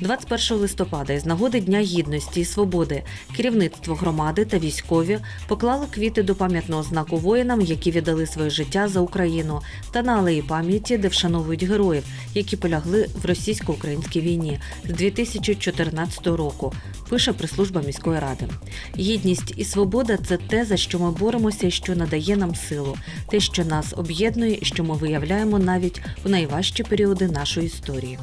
21 листопада із нагоди Дня Гідності і Свободи керівництво громади та військові поклали квіти до пам'ятного знаку воїнам, які віддали своє життя за Україну, та на алеї пам'яті, де вшановують героїв, які полягли в російсько-українській війні з 2014 року. Пише прес-служба міської ради. Гідність і свобода це те, за що ми боремося і що надає нам силу, те, що нас об'єднує, що ми виявляємо навіть у найважчі періоди нашої історії.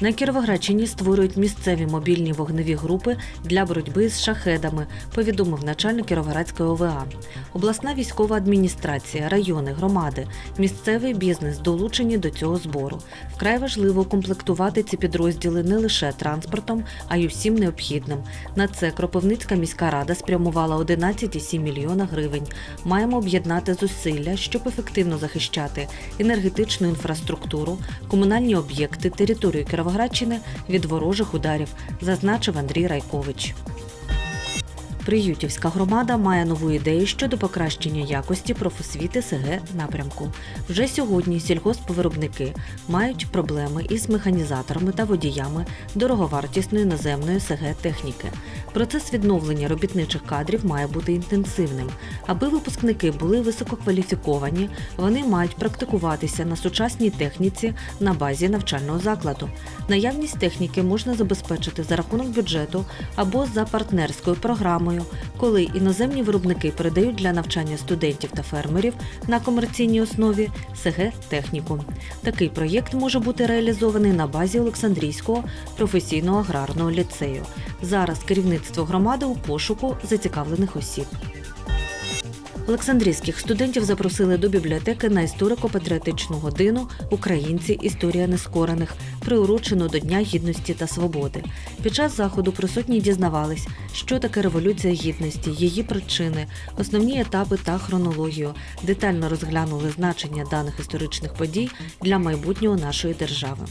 На Кіровоградщині створюють місцеві мобільні вогневі групи для боротьби з шахедами, повідомив начальник Кіровоградської ОВА. Обласна військова адміністрація, райони, громади, місцевий бізнес долучені до цього збору. Вкрай важливо комплектувати ці підрозділи не лише транспортом, а й усім необхідним. На це Кропивницька міська рада спрямувала 11,7 мільйона гривень. Маємо об'єднати зусилля, щоб ефективно захищати енергетичну інфраструктуру, комунальні об'єкти, територію Кіровоградщини від ворожих ударів, зазначив Андрій Райкович. Приютівська громада має нову ідею щодо покращення якості профосвіти СГ напрямку. Вже сьогодні сільгоспвиробники мають проблеми із механізаторами та водіями дороговартісної наземної СГ техніки. Процес відновлення робітничих кадрів має бути інтенсивним. Аби випускники були висококваліфіковані, вони мають практикуватися на сучасній техніці на базі навчального закладу. Наявність техніки можна забезпечити за рахунок бюджету або за партнерською програмою, коли іноземні виробники передають для навчання студентів та фермерів на комерційній основі СГ техніку. Такий проєкт може бути реалізований на базі Олександрійського професійного аграрного ліцею. Зараз керівництво громади у пошуку зацікавлених осіб. Олександрійських студентів запросили до бібліотеки на історико-патріотичну годину Українці Історія нескорених, приурочену до Дня гідності та свободи. Під час заходу присутні дізнавались, що таке революція гідності, її причини, основні етапи та хронологію. Детально розглянули значення даних історичних подій для майбутнього нашої держави.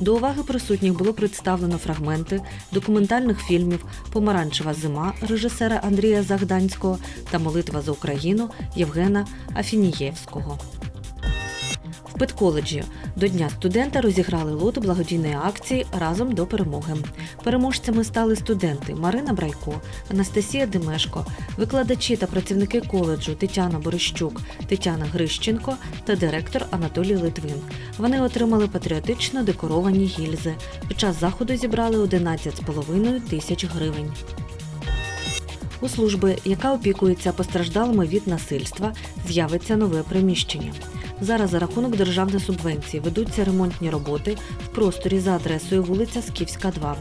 До уваги присутніх було представлено фрагменти документальних фільмів Помаранчева зима режисера Андрія Загданського та Молитва за Україну Євгена Афінієвського. В педколеджі до Дня студента розіграли лот благодійної акції разом до перемоги. Переможцями стали студенти Марина Брайко, Анастасія Демешко, викладачі та працівники коледжу Тетяна Борищук, Тетяна Грищенко та директор Анатолій Литвин. Вони отримали патріотично декоровані гільзи. Під час заходу зібрали 11,5 тисяч гривень. У служби, яка опікується постраждалими від насильства, з'явиться нове приміщення. Зараз за рахунок державної субвенції ведуться ремонтні роботи в просторі за адресою вулиця Скіфська, 2.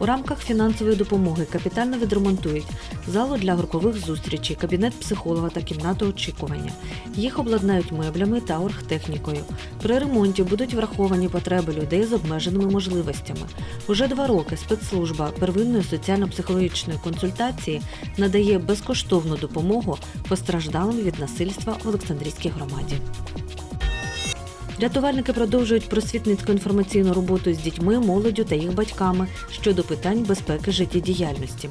У рамках фінансової допомоги капітально відремонтують залу для групових зустрічей, кабінет психолога та кімнату очікування. Їх обладнають меблями та оргтехнікою. При ремонті будуть враховані потреби людей з обмеженими можливостями. Уже два роки спецслужба первинної соціально-психологічної консультації надає безкоштовну допомогу постраждалим від насильства в Олександрійській громаді. Рятувальники продовжують просвітницьку інформаційну роботу з дітьми, молоддю та їх батьками щодо питань безпеки життєдіяльності.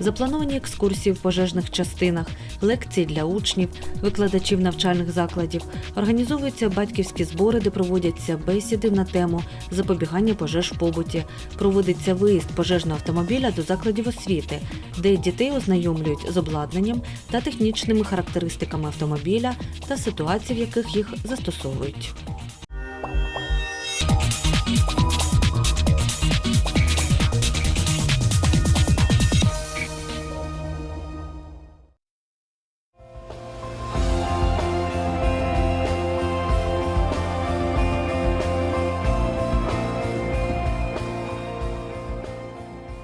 Заплановані екскурсії в пожежних частинах, лекції для учнів, викладачів навчальних закладів, організовуються батьківські збори, де проводяться бесіди на тему запобігання пожеж в побуті, проводиться виїзд пожежного автомобіля до закладів освіти, де дітей ознайомлюють з обладнанням та технічними характеристиками автомобіля та ситуацій, в яких їх застосовують.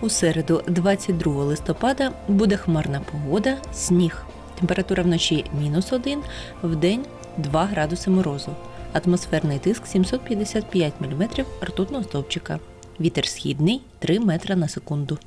У середу, 22 листопада, буде хмарна погода, сніг. Температура вночі мінус 1, в день 2 градуси морозу. Атмосферний тиск 755 мм ртутного стовпчика. Вітер східний 3 метра на секунду.